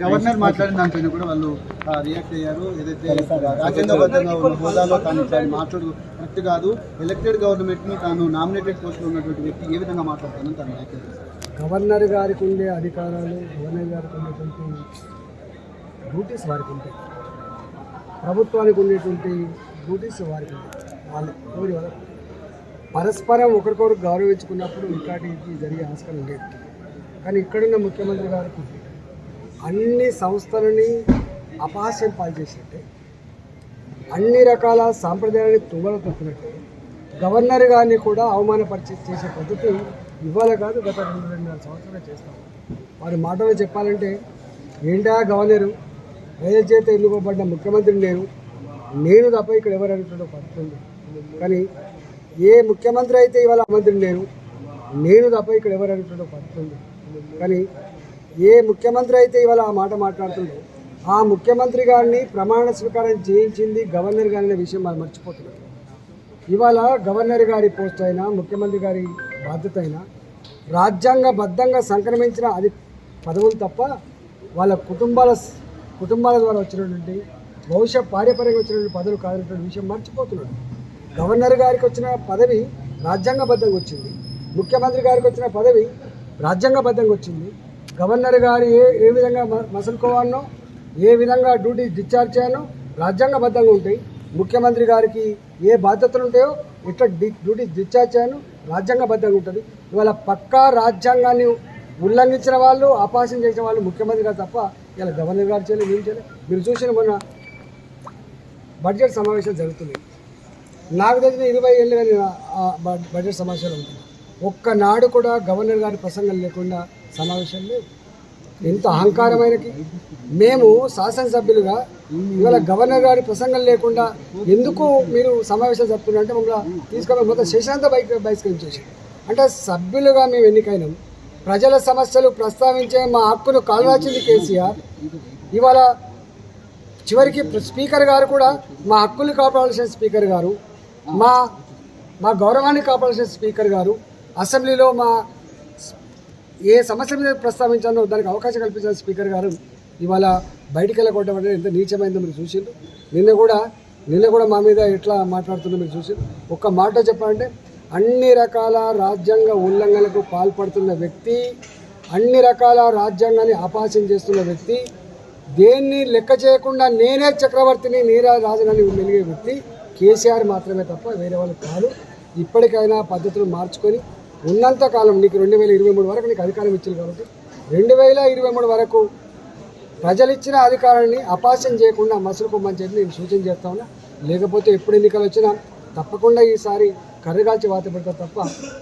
Governor మాట్లాడిన దానిపైన కూడా వాళ్ళు రియాక్ట్ అయ్యారు. ఏదైతే రాజ్యాంగబద్ధంగా ఉన్న హోదాలో తాను మాట్లాడు కరెక్ట్ కాదు. ఎలక్టెడ్ గవర్నమెంట్ని తాను నామినేటెడ్ పోస్ట్లో ఉన్నటువంటి వ్యక్తి ఏ విధంగా మాట్లాడతానని తాను వ్యాఖ్యలు గవర్నర్ గారికి ఉండే అధికారాలు గవర్నర్ గారికి ఉండేటువంటి డ్యూటీస్ వారికి ఉంటాయి ప్రభుత్వానికి ఉండేటువంటి డ్యూటీస్ వారికి ఉంటాయి వాళ్ళు ఎవరి వల్ల పరస్పరం ఒకరికొకరు గౌరవించుకున్నప్పుడు ఇట్లాంటివి జరిగే ఆస్కారం లేదు. కానీ ఇక్కడున్న ముఖ్యమంత్రి గారికి అన్ని సంస్థలని అపహాస్యం పాల్చేసినట్టే అన్ని రకాల సాంప్రదాయాన్ని తుంగలు తొక్కినట్టే గవర్నర్ గారిని కూడా అవమానపరిచి చేసే పద్ధతి ఇవాళ కాదు గత రెండు రెండున్నర సంవత్సరాలు చేస్తాం. వారి మాటలు చెప్పాలంటే ఏంటా గవర్నరు? ప్రజల చేత ఎన్నుకోబడ్డ ముఖ్యమంత్రి నేను నేను తప్ప ఇక్కడ ఎవరు అనేటువంటి పద్ధతి ఉంది. కానీ ఏ ముఖ్యమంత్రి అయితే ఇవాళ మంత్రి నేను నేను తప్ప ఇక్కడ ఎవరు అనేటువంటి పద్ధతి ఉంది. కానీ ఏ ముఖ్యమంత్రి అయితే ఇవాళ ఆ మాట మాట్లాడుతుందో ఆ ముఖ్యమంత్రి గారిని ప్రమాణ స్వీకారం చేయించింది గవర్నర్ గారి అనే విషయం మనం మర్చిపోతున్నాం. ఇవాళ గవర్నర్ గారి పోస్ట్ అయినా ముఖ్యమంత్రి గారి బాధ్యత అయినా రాజ్యాంగబద్ధంగా సంక్రమించిన అది పదవులు తప్ప వాళ్ళ కుటుంబాల కుటుంబాల ద్వారా వచ్చినటువంటి భవిష్య పార్యపరంగా వచ్చినటువంటి పదవులు కాదనేటువంటి విషయం మర్చిపోతున్నాడు గవర్నర్ గారికి వచ్చిన పదవి రాజ్యాంగబద్ధంగా వచ్చింది. ముఖ్యమంత్రి గారికి వచ్చిన పదవి రాజ్యాంగబద్ధంగా వచ్చింది. గవర్నర్ గారు ఏ ఏ విధంగా మ- మసులుకోవాలనో ఏ విధంగా డ్యూటీ డిశ్చార్జ్ చేయాలో రాజ్యాంగబద్ధంగా ఉంటాయి. ముఖ్యమంత్రి గారికి ఏ బాధ్యతలు ఉంటాయో ఇట్లా డి డ్యూటీ డిశ్చార్జ్ చేయను రాజ్యాంగబద్ధంగా ఉంటుంది. ఇవాళ పక్కా రాజ్యాంగాన్ని ఉల్లంఘించిన వాళ్ళు అపాసం చేసిన వాళ్ళు ముఖ్యమంత్రి గారు తప్ప ఇలా గవర్నర్ గారు చేయలేదు ఏం చేయలేదు. మీరు చూసిన మొన్న బడ్జెట్ సమావేశాలు జరుగుతున్నాయి. నాకు తెలిసిన ఇరవై ఏళ్ళు కానీ బడ్జెట్ సమావేశాలు ఉంటుంది ఒక్కనాడు కూడా గవర్నర్ గారి ప్రసంగం లేకుండా సమావేశం లేదు. ఎంత అహంకారమైనకి. మేము శాసనసభ్యులుగా ఇవాళ గవర్నర్ గారి ప్రసంగం లేకుండా ఎందుకు మీరు సమావేశం జరుపుతున్నారు అంటే మమ్మల్ని తీసుకొని మొత్తం శశాంత బైక్ బహిష్కరించేసి. అంటే సభ్యులుగా మేము ఎన్నికైనాం. ప్రజల సమస్యలు ప్రస్తావించే మా హక్కును కాల్వాల్సింది కేసీఆర్. ఇవాళ చివరికి స్పీకర్ గారు కూడా మా హక్కుల్ని కాపాడాల్సిన స్పీకర్ గారు. మా మా గౌరవాన్ని కాపాడాల్సిన స్పీకర్ గారు. అసెంబ్లీలో మా ఏ సమస్య మీద ప్రస్తావించాలో దానికి అవకాశం కల్పించిన స్పీకర్ గారు. ఇవాళ బయటికి వెళ్ళకూడడం అనేది ఎంత నీచమైందో మీరు చూసిండ్రు. నిన్న కూడా నిన్న కూడా మా మీద ఎట్లా మాట్లాడుతుందో మీరు చూసి ఒక్క మాట చెప్పాలంటే అన్ని రకాల రాజ్యాంగ ఉల్లంఘనలకు పాల్పడుతున్న వ్యక్తి అన్ని రకాల రాజ్యాంగాన్ని అపహాస్యం చేస్తున్న వ్యక్తి దేన్ని లెక్క చేయకుండా నేనే చక్రవర్తిని నేనే రాజునని మెలిగే వ్యక్తి కేసీఆర్ మాత్రమే తప్ప వేరే వాళ్ళు కాదు ఇప్పటికైనా పద్ధతులు మార్చుకొని ఉన్నంత కాలం నీకు రెండు వేల ఇరవై మూడు వరకు నీకు అధికారం ఇచ్చింది కాబట్టి రెండు వేల ఇరవై మూడు వరకు ప్రజలు ఇచ్చిన అధికారాన్ని అపాస్యం చేయకుండా మసులుకోమని చెప్పి నేను సూచన చేస్తా ఉన్నా. లేకపోతే ఎప్పుడు ఎన్నికలు వచ్చినా తప్పకుండా ఈసారి కర్రగాల్చి వాత పెడతా తప్ప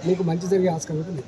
మీకు మంచి జరిగే ఆస్కారం ఉంటుంది